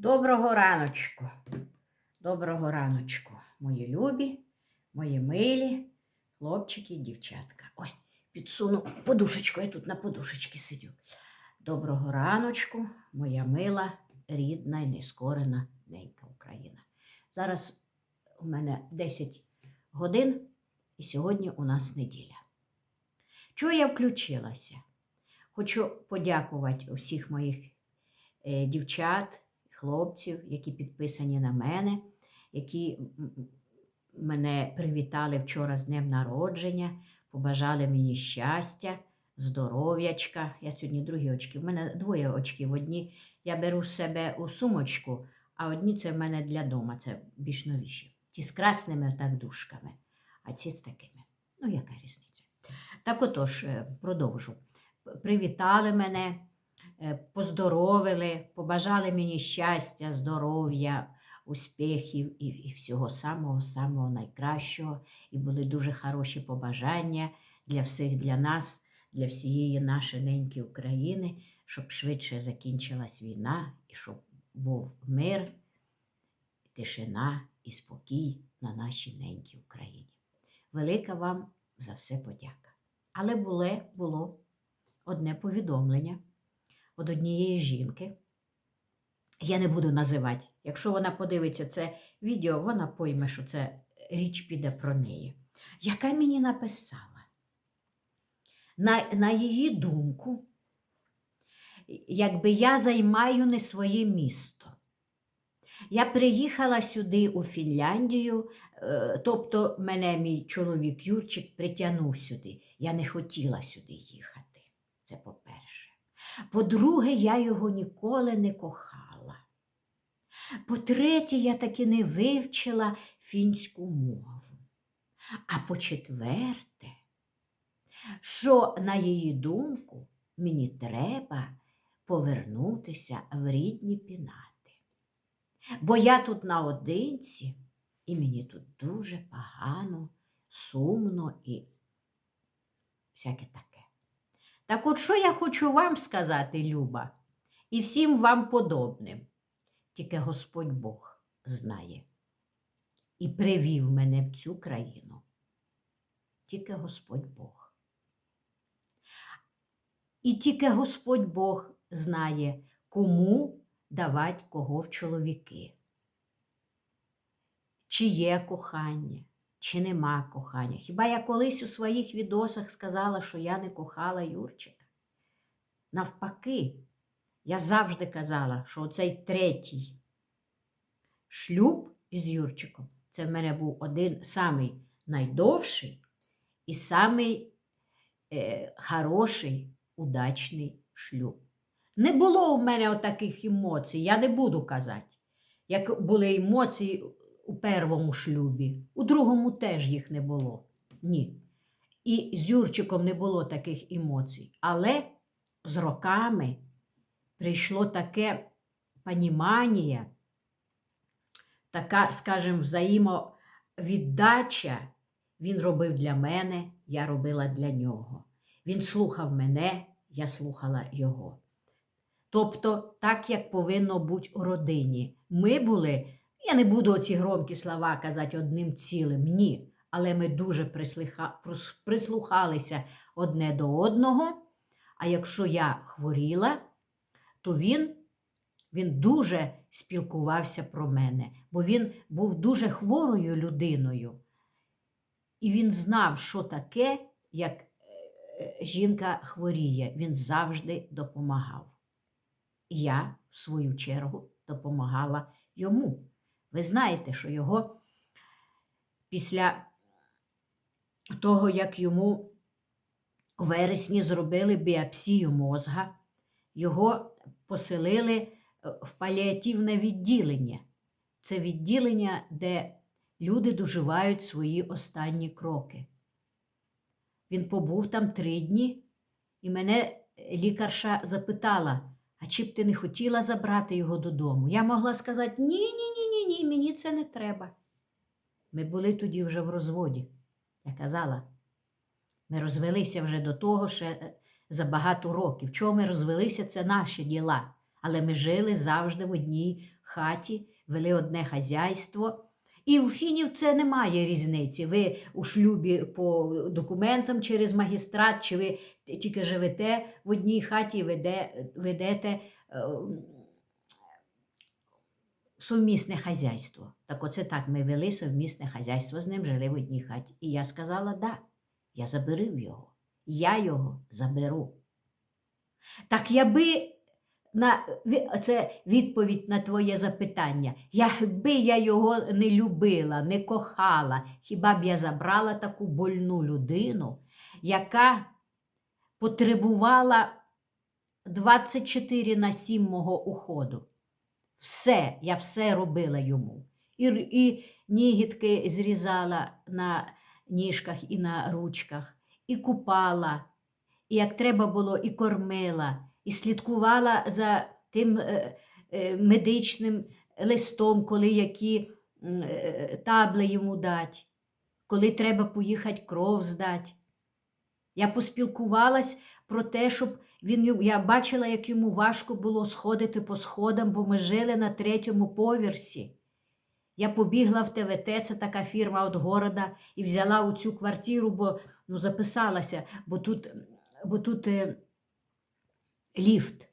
Доброго раночку. Доброго раночку, мої любі, мої милі, хлопчики і дівчатка. Ой, підсуну подушечку, я тут на подушечці сидю. Доброго раночку, моя мила, рідна і нескорена ненька Україна. Зараз у мене 10 годин, і сьогодні у нас неділя. Чого я включилася? Хочу подякувати усіх моїх е, дівчат, хлопців, які підписані на мене, які мене привітали вчора з днем народження, побажали мені щастя, здоров'ячка. Я сьогодні другі очки. У мене двоє очків. Одні я беру себе у сумочку, а одні це в мене для дома, це більш новіші. Ті з красними так дужками, а ці з такими. Ну, яка різниця? Так отож, е, продовжу. Привітали мене, поздоровили, побажали мені щастя, здоров'я, успіхів і, і всього самого-самого найкращого. І були дуже хороші побажання для всіх, для нас, для всієї нашої неньки України, щоб швидше закінчилась війна і щоб був мир, тишина і спокій на нашій ненькій Україні. Велика вам за все подяка. Але було, було одне повідомлення від однієї жінки. Я не буду називати. Якщо вона подивиться це відео, вона пойме, що це річ піде про неї. Яка мені написала? На, на її думку, якби я займаю не своє місто. Я приїхала сюди у Фінляндію, е, тобто мене мій чоловік Юрчик притягнув сюди. Я не хотіла сюди їхати. Це по-перше. По-друге, я його ніколи не кохала. По-третє, я таки не вивчила фінську мову. А по-четверте, що, на її думку, мені треба повернутися в рідні пінати. Бо я тут наодинці, і мені тут дуже погано, сумно і всяке таке. Так от що я хочу вам сказати, Люба, і всім вам подобним. Тільки Господь Бог знає і привів мене в цю країну. Тільки Господь Бог. І тільки Господь Бог знає, кому давати кого в чоловіки. Чи є кохання, чи нема кохання. Хіба я колись у своїх відосах сказала, що я не кохала Юрчика? Навпаки, я завжди казала, що оцей третій шлюб із Юрчиком це в мене був один самий найдовший і самий е, хороший, удачний шлюб. Не було у мене отаких емоцій, я не буду казати, як були емоції у першому шлюбі, у другому теж їх не було. Ні. І з Юрчиком не було таких емоцій. Але з роками прийшло таке понімання, така, скажімо, взаємовіддача. Він робив для мене, я робила для нього. Він слухав мене, я слухала його. Тобто, так, як повинно бути у родині. Ми були, я не буду оці громкі слова казати одним цілим, ні. Але ми дуже прислиха- прислухалися одне до одного. А якщо я хворіла, то він, він дуже спілкувався про мене, бо він був дуже хворою людиною. І він знав, що таке, як е, жінка хворіє. Він завжди допомагав. Я, в свою чергу, допомагала йому. Ви знаєте, що його після того, як йому у вересні зробили біопсію мозга, його поселили е, в паліативне відділення. Це відділення, де люди доживають свої останні кроки. Він побув там три дні, і мене лікарша запитала, а чи б ти не хотіла забрати його додому? Я могла сказати: ні, ні, ні, ні, ні, мені це не треба. Ми були тоді вже в розводі. Я казала, ми розвелися вже до того ще е, за багато років. Чого ми розвелися, це наші діла. Але ми жили завжди в одній хаті, вели одне хазяйство. І у фінів це немає різниці. Ви у шлюбі по документам через магістрат, чи ви тільки живете в одній хаті і веде, ведете е, совмісне хазяйство. Так оце так ми вели совмісне хазяйство з ним, жили в одній хаті. І я сказала, да, я заберу його. Я його заберу. Так я би на це відповідь на твоє запитання. Якби я його не любила, не кохала, хіба б я забрала таку больну людину, яка потребувала 24 на 7 мого уходу. Все, я все робила йому. І, і нігітки зрізала на ніжках і на ручках, і купала, і як треба було, і кормила, і слідкувала за тим е, е, медичним листом, коли які е, табли йому дать, коли треба поїхати кров здати. Я поспілкувалась про те, щоб він я бачила, як йому важко було сходити по сходам, бо ми жили на третьому поверсі. Я побігла в ТВТ, це така фірма від города, і взяла у цю квартиру, бо ну, записалася, бо тут, бо тут е, ліфт.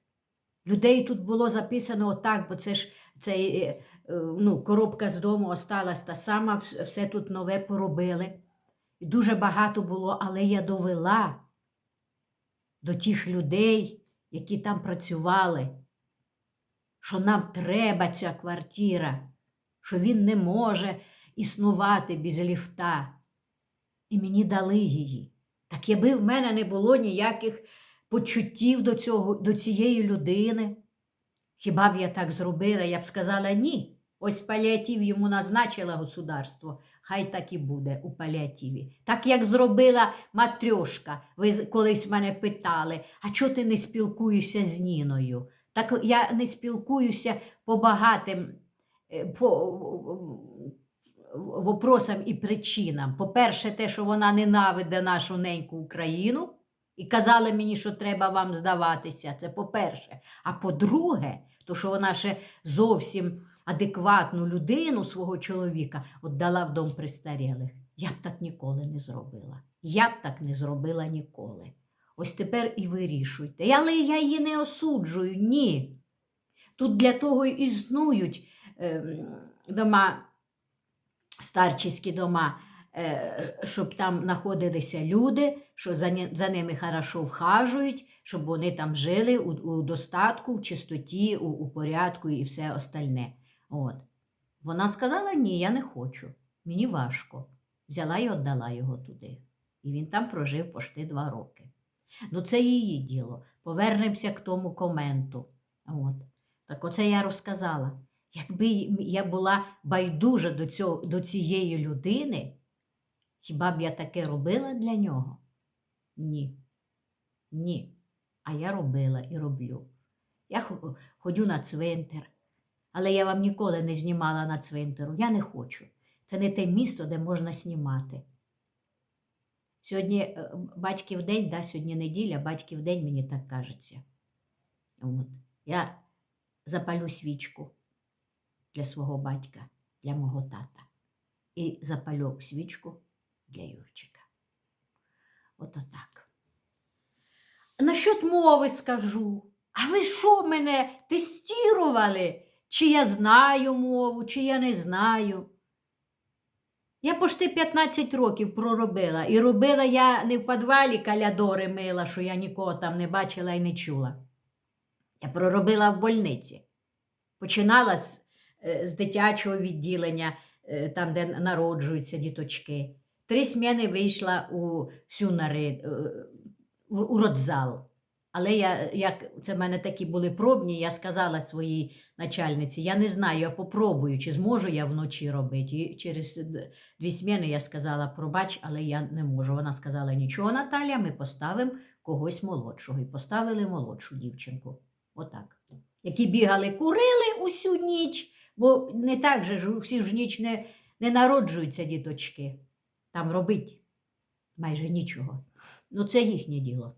Людей тут було записано отак, бо це ж цей, е, е, ну, коробка з дому осталась та сама, все тут нове поробили. Дуже багато було, але я довела до тих людей, які там працювали, що нам треба ця квартира, що він не може існувати без ліфта. І мені дали її. Так якби в мене не було ніяких почуттів до, цього, до цієї людини, хіба б я так зробила, я б сказала ні. Ось паліатив йому назначила государство, хай так і буде у паліативі. Так як зробила матрьошка. Ви колись мене питали, а чого ти не спілкуєшся з Ніною? Так я не спілкуюся по багатим е, по вопросам і причинам. По-перше, те, що вона ненавиде нашу неньку Україну, і казала мені, що треба вам здаватися. Це по-перше. А по-друге, то що вона ще зовсім адекватну людину свого чоловіка віддала в дом престарілих. Я б так ніколи не зробила. Я б так не зробила ніколи. Ось тепер і вирішуйте. Але я її не осуджую, ні. Тут для того і існують ем, дома, старчіські дома, е, щоб там знаходилися люди, що за, ними хорошо вхажують, щоб вони там жили у, достатку, в чистоті, у порядку і все остальне. От. Вона сказала: ні, я не хочу, мені важко. Взяла і віддала його туди. І він там прожив пошти два роки. Ну, це її діло. Повернемося к тому коменту. От. Так оце я розказала. Якби я була байдужа до, цього, до цієї людини, хіба б я таке робила для нього? Ні. Ні. А я робила і роблю. Я хо- ходю на цвинтар, але я вам ніколи не знімала на цвинтару. Я не хочу. Це не те місто, де можна знімати. Сьогодні е, батьків день, да, сьогодні неділя, батьків день, мені так кажеться. От. Я запалю свічку для свого батька, для мого тата. І запалю свічку для Юрчика. Ото так. Насчет мови скажу. А ви що мене тестували? Чи я знаю мову, чи я не знаю? Я почти 15 років проробила. І робила я не в підвалі калядори мила, що я нікого там не бачила і не чула. Я проробила в больниці. Починала з, е, з дитячого відділення, е, там, де народжуються діточки. Три сміни вийшла у сюнари, е, у у родзал. Але я, як це в мене такі були пробні, я сказала своїй начальниці, я не знаю, я попробую, чи зможу я вночі робити. І через дві зміни я сказала, пробач, але я не можу. Вона сказала, нічого, Наталя, ми поставимо когось молодшого. І поставили молодшу дівчинку. Отак. Які бігали, курили усю ніч, бо не так же ж, всі ж ніч не, не народжуються діточки. Там робить майже нічого. Ну, це їхнє діло.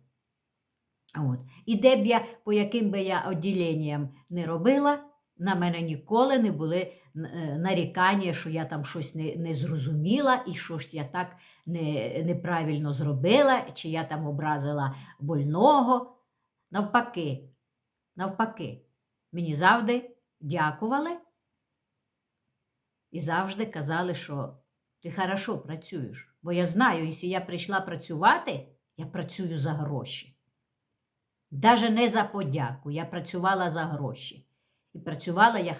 От. І де б я, по яким би я відділенням не робила, на мене ніколи не були е, нарікання, що я там щось не, не зрозуміла і щось я так не, неправильно зробила, чи я там образила больного. Навпаки, навпаки, мені завжди дякували і завжди казали, що ти хорошо працюєш. Бо я знаю, якщо я прийшла працювати, я працюю за гроші. Даже не за подяку, я працювала за гроші. І працювала я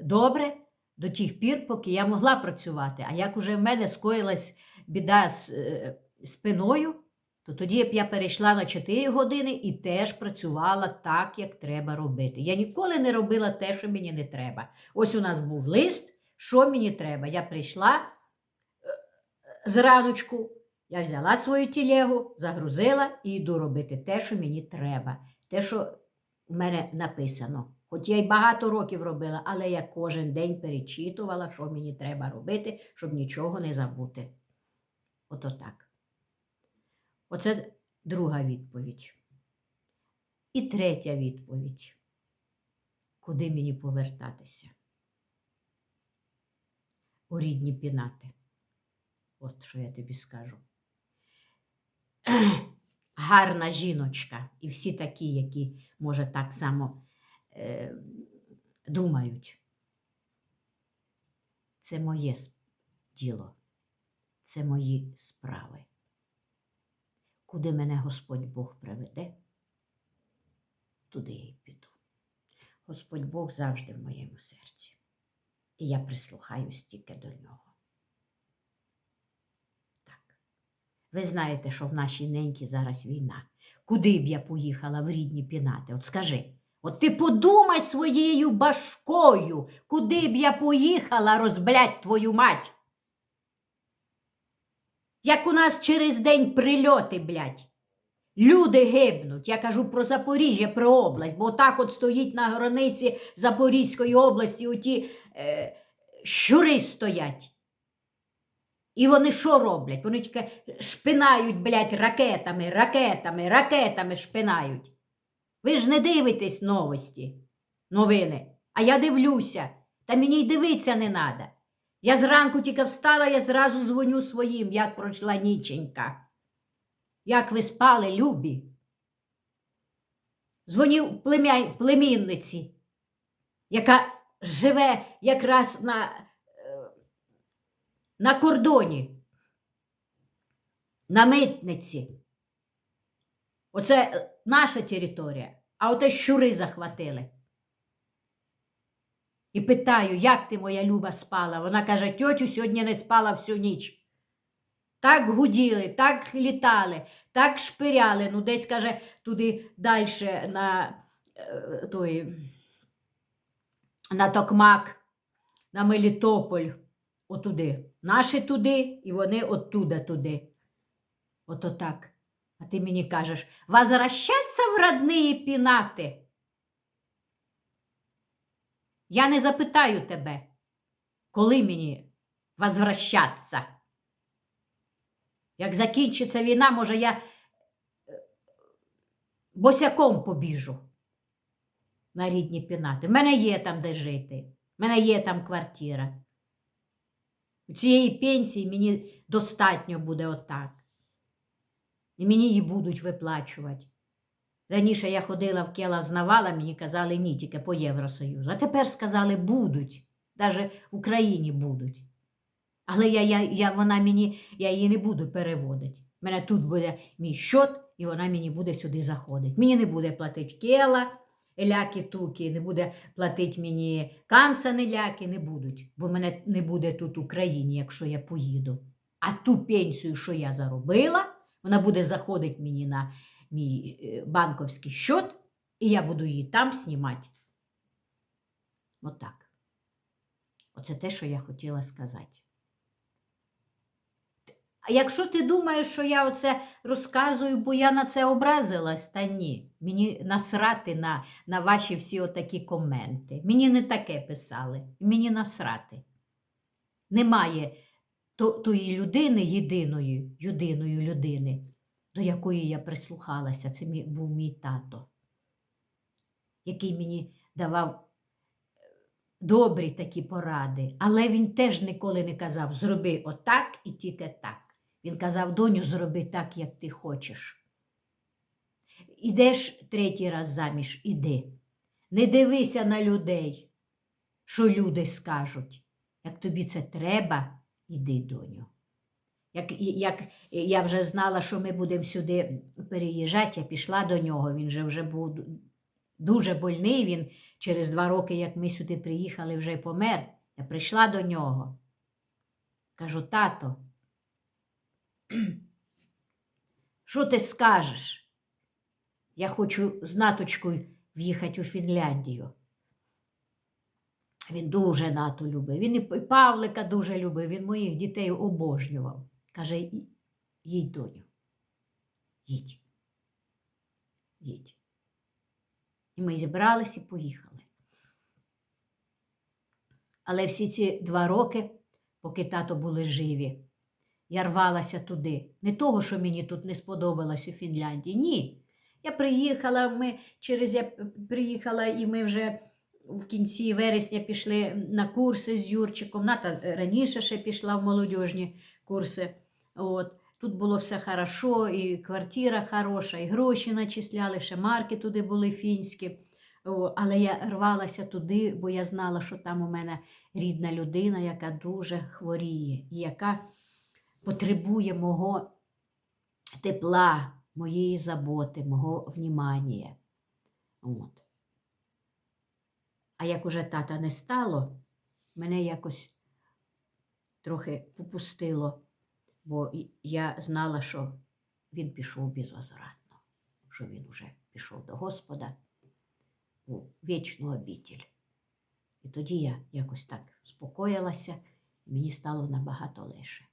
добре до тих пір, поки я могла працювати. А як уже в мене скоїлась біда з е, спиною, то тоді б я перейшла на 4 години і теж працювала так, як треба робити. Я ніколи не робила те, що мені не треба. Ось у нас був лист, що мені треба. Я прийшла е, зраночку, я взяла свою тілегу, загрузила і йду робити те, що мені треба, те, що в мене написано. Хоч я й багато років робила, але я кожен день перечитувала, що мені треба робити, щоб нічого не забути. Ото так. Оце друга відповідь. І третя відповідь. Куди мені повертатися? У рідні пінати. От що я тобі скажу. Гарна жіночка, і всі такі, які, може, так само е, думають. Це моє діло, це мої справи. Куди мене Господь Бог приведе, туди я й піду. Господь Бог завжди в моєму серці. І я прислухаюсь тільки до нього. Так. Ви знаєте, що в нашій неньці зараз війна. Куди б я поїхала в рідні пінати? От скажи. От ти подумай своєю башкою, куди б я поїхала розблять твою мать. Як у нас через день прильоти, блядь. Люди гибнуть. Я кажу про Запоріжжя, про область, бо так от стоїть на границі Запорізької області оті е, щури стоять. І вони що роблять? Вони тільки шпинають, блядь, ракетами, ракетами, ракетами шпинають. Ви ж не дивитесь новості, новини, а я дивлюся, та мені й дивитися не треба. Я зранку тільки встала, я зразу дзвоню своїм, як пройшла ніченька. Як ви спали, любі? Дзвонив племя... племінниці, яка живе якраз на, на кордоні, на митниці. Оце е, наша територія, а оте щури захватили. І питаю, як ти, моя люба, спала? Вона каже, тьотю, сьогодні не спала всю ніч. Так гуділи, так літали, так шпиряли. Ну, десь, каже, туди далі на е, той, на Токмак, на Мелітополь, отуди. Наші туди, і вони оттуда туди. Ото так. А ти мені кажеш, возвращаться в родные пінати. Я не запитаю тебе, коли мені возвращаться. Як закінчиться війна, може, я е, босяком побіжу на рідні пінати. В мене є там де жити, в мене є там квартира. Цієї пенсії мені достатньо буде отак. І мені її будуть виплачувати. Раніше я ходила в Кела знавала, мені казали ні, тільки по Євросоюзу. А тепер сказали будуть, навіть в Україні будуть. Але я, я, я, вона мені, я її не буду переводити. У мене тут буде мій щот, і вона мені буде сюди заходити. Мені не буде платити Кела, ляки-туки, не буде платити мені канцани ляки, не будуть, бо мене не буде тут в Україні, якщо я поїду. А ту пенсію, що я заробила, вона буде заходити мені на мій е, банковський счет, і я буду її там знімати. Отак. Оце те, що я хотіла сказати. А якщо ти думаєш, що я оце розказую, бо я на це образилась, та ні. Мені насрати на, на ваші всі отакі коменти. Мені не таке писали, мені насрати. Немає то, тої людини єдиної, єдиної людини, до якої я прислухалася. Це мій, був мій тато, який мені давав е, добрі такі поради. Але він теж ніколи не казав: зроби отак і тільки так. Він казав, доню, зроби так, як ти хочеш. Ідеш третій раз заміж, іди. Не дивися на людей, що люди скажуть. Як тобі це треба, іди, доню. Як, як я вже знала, що ми будемо сюди переїжджати, я пішла до нього. Він же вже був дуже больний. Він через два роки, як ми сюди приїхали, вже помер. Я прийшла до нього. Кажу, тато, що ти скажеш? Я хочу з наточкою в'їхати у Фінляндію. Він дуже НАТО любив. Він і Павлика дуже любив, він моїх дітей обожнював. Каже, їдь, доню. Їдь. Їдь. І ми зібрались і поїхали. Але всі ці два роки, поки тато були живі, я рвалася туди. Не того, що мені тут не сподобалось у Фінляндії. Ні. Я приїхала, ми через я приїхала, і ми вже в кінці вересня пішли на курси з Юрчиком. Ната раніше ще пішла в молодіжні курси. От. Тут було все хорошо, і квартира хороша, і гроші начисляли, ще марки туди були фінські. Але я рвалася туди, бо я знала, що там у мене рідна людина, яка дуже хворіє, яка потребує мого тепла, моєї заботи, мого внімання. От. А як уже тата не стало, мене якось трохи попустило, бо я знала, що він пішов безвозвратно, що він уже пішов до Господа у вічну обітель. І тоді я якось так спокоїлася, і мені стало набагато легше.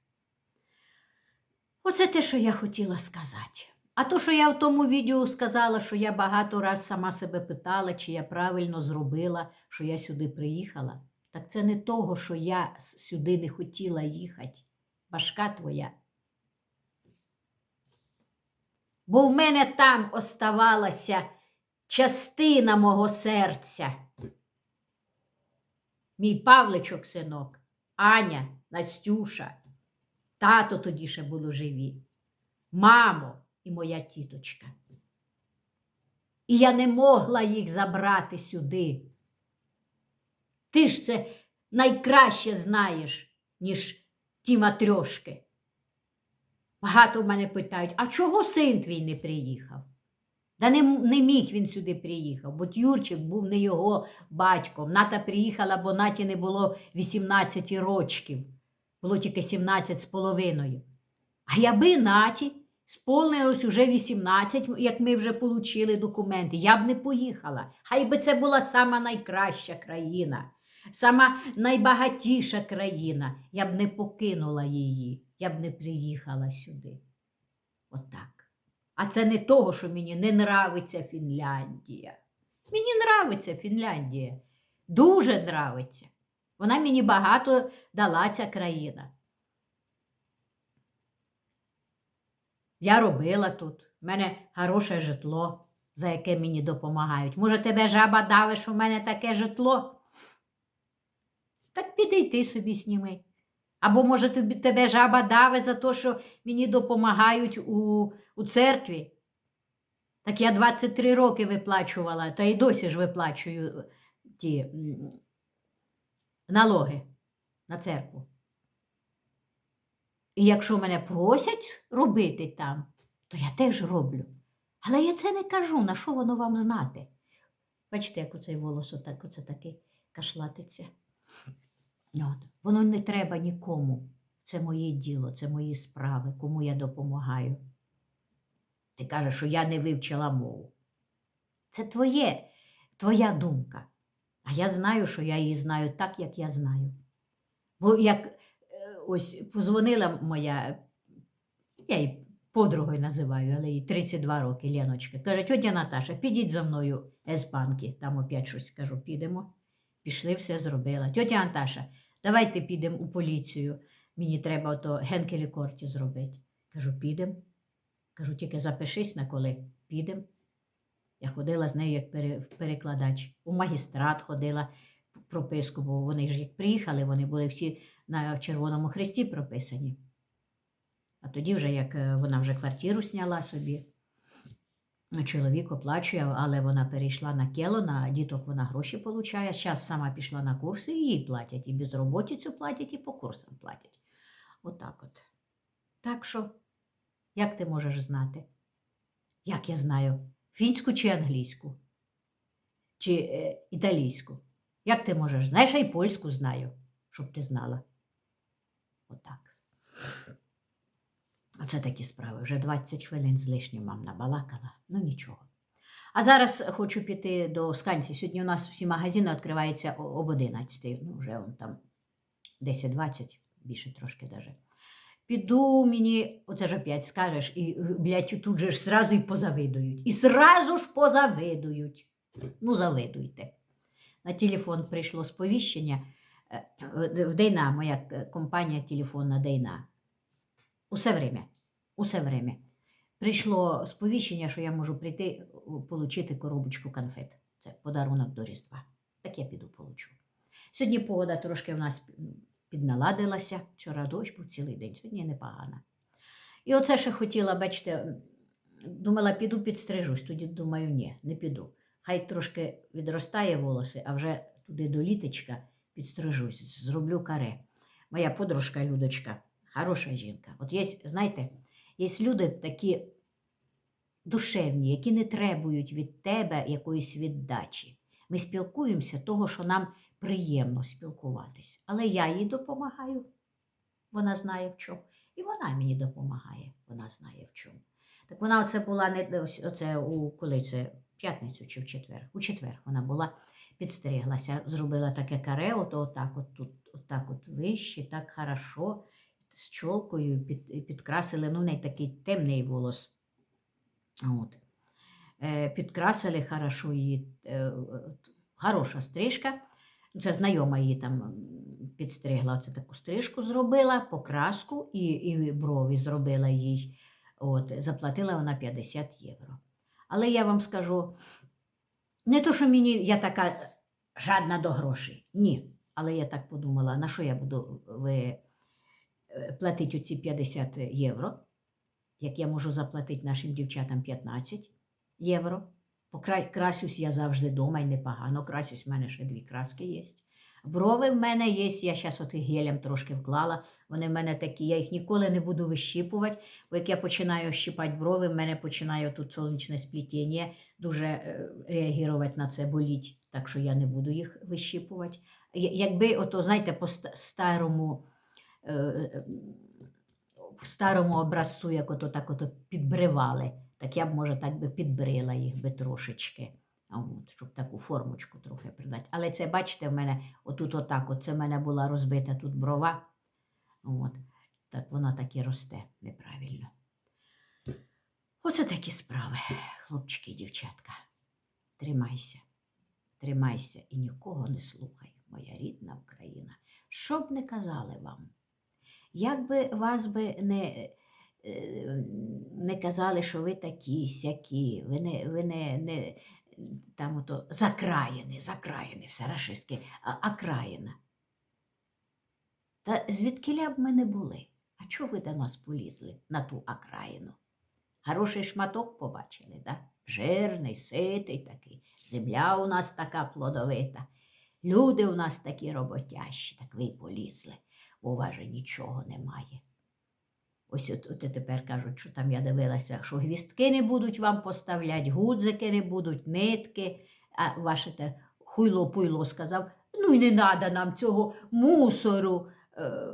Оце те, що я хотіла сказати. А то, що я в тому відео сказала, що я багато раз сама себе питала, чи я правильно зробила, що я сюди приїхала, так це не того, що я сюди не хотіла їхати. Башка твоя. Бо в мене там оставалася частина мого серця. Мій Павличок, синок, Аня, Настюша, тато тоді ще було живі, мамо і моя тіточка. І я не могла їх забрати сюди. Ти ж це найкраще знаєш, ніж ті матрьошки. Багато в мене питають, а чого син твій не приїхав? Да не, не міг він сюди приїхав, бо Юрчик був не його батьком. Ната приїхала, бо Наті не було 18 рочків, було тільки 17 з половиною. А яби Наті сповнилось уже 18, як ми вже отримали документи, я б не поїхала. Хай би це була сама найкраща країна, сама найбагатіша країна. Я б не покинула її, я б не приїхала сюди. Отак. А це не того, що мені не нравиться Фінляндія. Мені нравиться Фінляндія. Дуже нравиться. Вона мені багато дала ця країна. Я робила тут. У мене хороше житло, за яке мені допомагають. Може, тебе жаба давиш, що в мене таке житло? Так піди й ти собі сніми. Або, може, тобі, тебе жаба дави за те, що мені допомагають у, у церкві. Так я 23 роки виплачувала, та й досі ж виплачую ті налоги на церкву. І якщо мене просять робити там, то я теж роблю. Але я це не кажу, на що воно вам знати. Бачите, як оцей волос отак, оце таки кашлатиться. От. Воно не треба нікому. Це моє діло, це мої справи, кому я допомагаю. Ти кажеш, що я не вивчила мову. Це твоє, твоя думка. А я знаю, що я її знаю так, як я знаю. Бо як е, ось позвонила моя, я її подругою називаю, але їй 32 роки, Леночка. Каже, тьотя Наташа, підіть зі мною С-банки, там опять щось кажу, підемо. Пішли, все зробила. Тьотя Наташа, давайте підемо у поліцію. Мені треба ото Генкелі Корті зробити. Кажу, підемо. Кажу, тільки запишись на коли підемо. Я ходила з нею як перекладач. У магістрат ходила прописку, бо вони ж як приїхали, вони були всі на Червоному Хресті прописані. А тоді, вже як е, вона вже квартиру зняла собі, чоловік оплачує, але вона перейшла на кело, на діток вона гроші получає. Зараз сама пішла на курси і їй платять. І безроботицю платять, і по курсам платять. Отак от. Так що, як ти можеш знати? Як я знаю? Фінську чи англійську? Чи е, італійську? Як ти можеш? Знаєш, я й польську знаю, щоб ти знала. Отак. Оце такі справи. Вже 20 хвилин з лишнім вам набалакала. Ну нічого. А зараз хочу піти до Сканці. Сьогодні у нас всі магазини відкриваються об 11. Ну, вже он там 10-20, більше трошки даже. Піду мені, оце ж опять скажеш, і, блядь, тут же ж зразу і позавидують. І зразу ж позавидують. Ну, завидуйте. На телефон прийшло сповіщення. е, е, В Дейна, моя е, компанія телефонна Дейна. Усе время. Усе время. Прийшло сповіщення, що я можу прийти отримати коробочку конфет. Це подарунок до Різдва. Так я піду получу. Сьогодні погода трошки в нас підналадилася. Вчора дощ був цілий день, сьогодні непогано. І оце ще хотіла, бачите, думала, піду підстрижусь. Тоді думаю, ні, не піду. Хай трошки відростає волоси, а вже туди до літочка підстрижусь, зроблю каре. Моя подружка Людочка, хороша жінка. От є, знаєте, є люди такі душевні, які не требують від тебе якоїсь віддачі. Ми спілкуємося того, що нам приємно спілкуватись. Але я їй допомагаю, вона знає в чому. І вона мені допомагає, вона знає в чому. Так вона оце була не оце у коли це п'ятницю чи в четвер. У четвер вона була, підстриглася, зробила таке каре, от отак, от тут, отак от вище, так хорошо, з чолкою під, підкрасили. Ну, в неї такий темний волос. От. Е, підкрасили хорошо її. Е, хороша стрижка. Це знайома її там підстригла. Оце таку стрижку зробила, покраску і, і брові зробила їй. От, заплатила вона 50 євро. Але я вам скажу, не то, що мені я така жадна до грошей. Ні. Але я так подумала, на що я буду ви, е, платити оці 50 євро, як я можу заплатити нашим дівчатам 15 євро. Покрасюсь я завжди вдома і непогано. Красюсь, в мене ще дві краски є. Брови в мене є, я зараз от гелем трошки вклала. Вони в мене такі, я їх ніколи не буду вищіпувати, бо як я починаю щипати брови, в мене починає тут сонячне сплетіння, дуже е, реагувати на це боліть, так що я не буду їх вищіпувати. Якби, ото, знаєте, по старому, е, е, старому образцу, як ото так ото підбривали, так я б, може, так би підбрила їх би трошечки. От, щоб таку формочку трохи придати. Але це, бачите, в мене отут отак, от це в мене була розбита тут брова. От. Так вона так і росте неправильно. Оце такі справи, хлопчики і дівчатка. Тримайся, тримайся і нікого не слухай, моя рідна Україна. Що б не казали вам, як би вас би не, не казали, що ви такі, сякі, ви не, ви не, не там ото закраїни, закраїни, все рашистське, а, окраїна. Та звідкиля б ми не були? А чого ви до нас полізли на ту окраїну? Хороший шматок побачили, да? жирний, ситий такий. Земля у нас така плодовита. Люди у нас такі роботящі, так ви й полізли, бо у вас же нічого немає. Ось от, от тепер кажуть, що там я дивилася, що гвістки не будуть вам поставляти, гудзики не будуть, нитки, а ваше те хуйло-пуйло сказав, ну й не треба нам цього мусору. Е,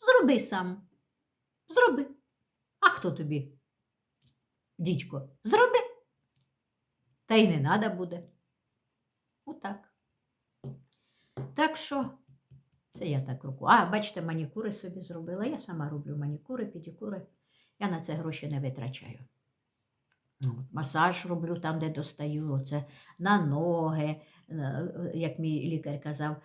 зроби сам. Зроби. А хто тобі? Дідько, зроби. Та й не треба буде. Отак. Так що, це я так руку. А, бачите, манікури собі зробила. Я сама роблю манікури, педикури. Я на це гроші не витрачаю. Ну, масаж роблю там, де достаю, оце на ноги, як мій лікар казав,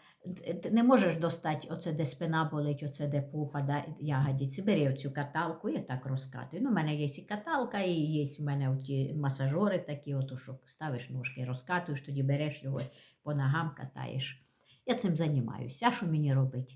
ти не можеш достати оце, де спина болить, оце де попа, да, ягодиці. Бери оцю каталку, я так розкатую. Ну, у мене є і каталка, і є в мене ті масажори такі, ото, що ставиш ножки, розкатуєш, тоді береш його по ногам катаєш. Я цим займаюся. А що мені робити?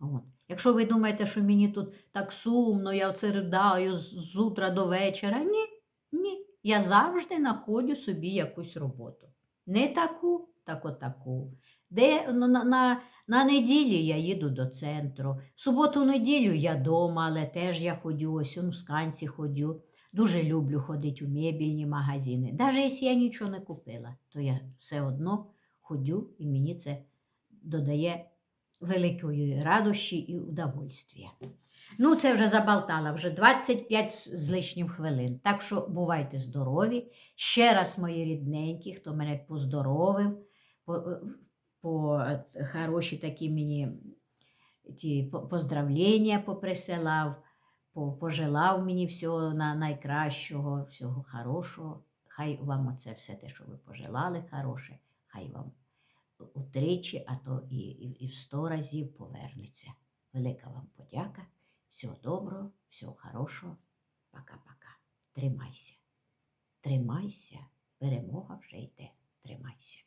От. Якщо ви думаєте, що мені тут так сумно, я оце ридаю з, утра до вечора, ні, ні. Я завжди знаходжу собі якусь роботу. Не таку, так отаку. Де ну, на, на, на неділі я їду до центру. В суботу-неділю я вдома, але теж я ходю, ось в сканці ходю. Дуже люблю ходити у мебільні магазини. Навіть якщо я нічого не купила, то я все одно ходю і мені це додає великої радощі і удовольствия. Ну, це вже забалтала, вже 25 з з лишнім хвилин. Так що бувайте здорові. Ще раз, мої рідненькі, хто мене поздоровив, по, е, по е, хороші такі мені ті поздравлення поприсилав, по- пожелав мені всього на найкращого, всього хорошого. Хай вам оце все те, що ви пожелали, хороше, хай вам утричі, а то і, і, і в сто разів повернеться. Велика вам подяка. Всього доброго, всього хорошого. Пока-пока. Тримайся. Тримайся. Перемога вже йде. Тримайся.